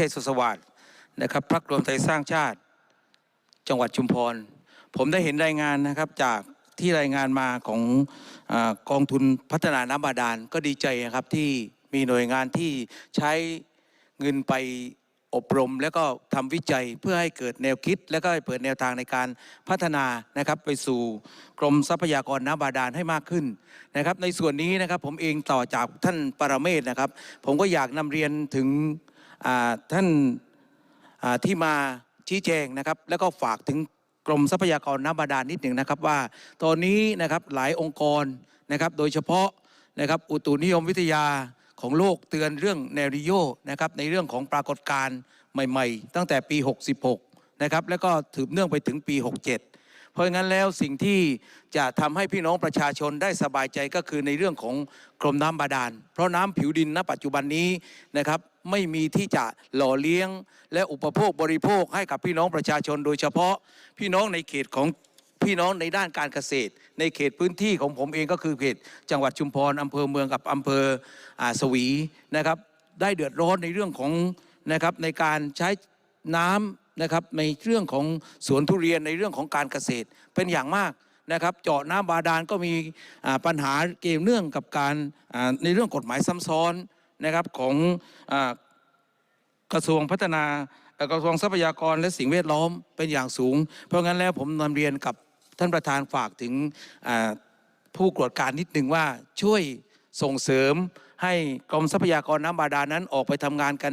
ชัยสุสวัสดิ์นะครับพรรครวมไทยสร้างชาติ จังหวัดชุมพร ผมได้เห็นรายงานนะครับจากที่รายงานมาของอกองทุนพัฒนาน้ำบาดาลก็ดีใจนะครับที่มีหน่วยงานที่ใช้เงินไปอบรม แล้วก็ทำวิจัยเพื่อให้เกิดแนวคิด แล้วก็เปิดแนวทางในการพัฒนานะครับไปสู่กรมทรัพยากรน้ำบาดาลให้มากขึ้นนะครับ ในส่วนนี้นะครับผมเองต่อจากท่านปรเมศนะครับ ผมก็อยากนำเรียนถึง ท่านที่มาชี้แจงนะครับ แล้วก็ฝากถึงกรมทรัพยากรน้ำบาดาลนิดหนึ่งนะครับว่า ตอนนี้นะครับหลายองค์กรนะครับ โดยเฉพาะนะครับอุตุนิยมวิทยาของโลกเตือนเรื่องแนวริโยนะครับในเรื่องของปรากฏการณ์ใหม่ ๆ ตั้งแต่ปี 66 นะครับ แล้วก็ถือเนื่องไปถึงปี 67 เพราะงั้นแล้วสิ่งที่จะทำให้พี่น้องประชาชนได้สบายใจก็คือในเรื่องของกรมน้ำบาดาล เพราะน้ำผิวดินณปัจจุบันนี้นะครับไม่มีที่จะหล่อเลี้ยง และอุปโภคบริโภคให้กับพี่น้องประชาชน โดยเฉพาะพี่น้องในเขตของพี่น้องในด้านการเกษตร ในเขตพื้นที่ของผมเองก็คือเขตจังหวัดชุมพรอำเภอเมืองกับอำเภออาสวีนะครับ ได้เดือดร้อนในเรื่องของนะครับในการใช้น้ำ นะครับในเรื่องของสวนทุเรียนในเรื่องของการเกษตรเป็นอย่างมากนะครับ เจาะน้ำบาดาลก็มีปัญหาเกี่ยวเนื่องกับการในเรื่องกฎหมายซ้ำซ้อนนะครับของอกระทรวงพัฒนากระทรวงทรัพยากรและสิ่งแวดล้อมเป็นอย่างสูง เพราะงั้นแล้วผมนำเรียนกับท่านประธานฝากถึงผู้ตรวจการนิดหนึ่งว่าช่วยส่งเสริมให้กรมทรัพยากรน้ำบาดาลนั้นออกไปทำงานกัน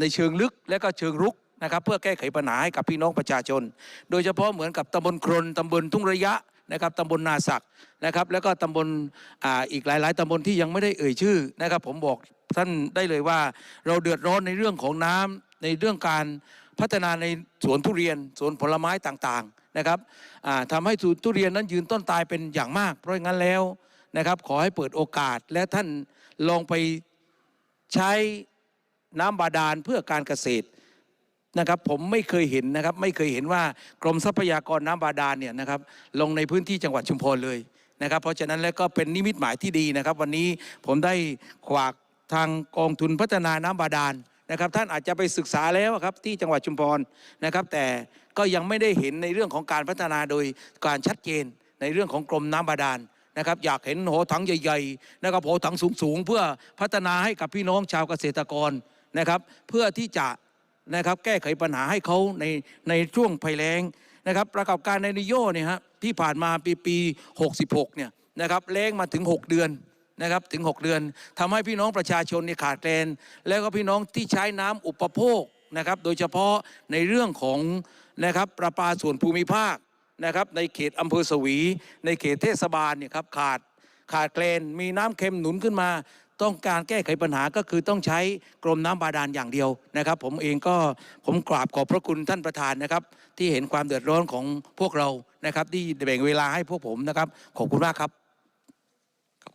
ในเชิงลึกและก็เชิงรุก นะครับเพื่อแก้ไขปัญหาให้กับพี่น้องประชาชน โดยเฉพาะเหมือนกับตำบลครนตำบลทุ่งระยะนะครับตำบลนาศักนะครับแล้วก็ตำบลอ่าอีกหลาย ๆตำบลที่ยังไม่ได้เอ่ยชื่อนะครับผมบอกท่านได้เลยว่าเราเดือดร้อนในเรื่องของน้ำในเรื่องการพัฒนาในสวนทุเรียนสวนผลไม้ต่างๆนะครับทำให้สวนทุเรียนนั้นยืนต้นตายเป็นอย่างมาก เพราะงั้นแล้วนะครับขอให้เปิดโอกาสและท่านลองไปใช้น้ำบาดาลเพื่อการเกษตร นะครับผมไม่เคยเห็นนะครับไม่เคยเห็นว่ากรมทรัพยากรน้ำบาดาลเนี่ยนะครับลงในพื้นที่จังหวัดชุมพรเลยนะครับ เพราะฉะนั้นแล้วก็เป็นนิมิตหมายที่ดีนะครับ วันนี้ผมได้ขวากทางกองทุนพัฒนาน้ำบาดาลนะครับ ท่านอาจจะไปศึกษาแล้วครับที่จังหวัดชุมพรนะครับ แต่ก็ยังไม่ได้เห็นในเรื่องของการพัฒนาโดยการชัดเจนในเรื่องของกรมน้ำบาดาลนะครับอยากเห็นโหถังใหญ่ๆนะครับโหถังสูงๆ เพื่อพัฒนาให้กับพี่น้องชาวเกษตรกรนะครับ เพื่อที่จะ นะครับแก้ไขปัญหาให้เขาในในช่วงภัยแล้งนะครับประกอบการในนิโยเนี่ยฮะที่ผ่านมาปีปี66เนี่ยนะครับแล้งมาถึง 6 เดือนนะครับถึง 6 เดือนทำให้พี่น้องประชาชนเนี่ยขาดแคลนแล้วก็พี่น้องที่ใช้น้ำอุปโภคนะครับโดยเฉพาะในเรื่องของนะครับประปาส่วนภูมิภาคนะครับในเขตอำเภอสวี ในเขตเทศบาลเนี่ยครับขาดขาดแคลนมีน้ำเค็มหนุนขึ้นมา ต้องการแก้ไขปัญหาก็คือต้องใช้กรมน้ำบาดาลอย่างเดียวนะครับ ผมเองก็ผมกราบขอบพระคุณท่านประธานนะครับ ที่เห็นความเดือดร้อนของพวกเรานะครับ ที่แบ่งเวลาให้พวกผมนะครับ ขอบคุณมากครับ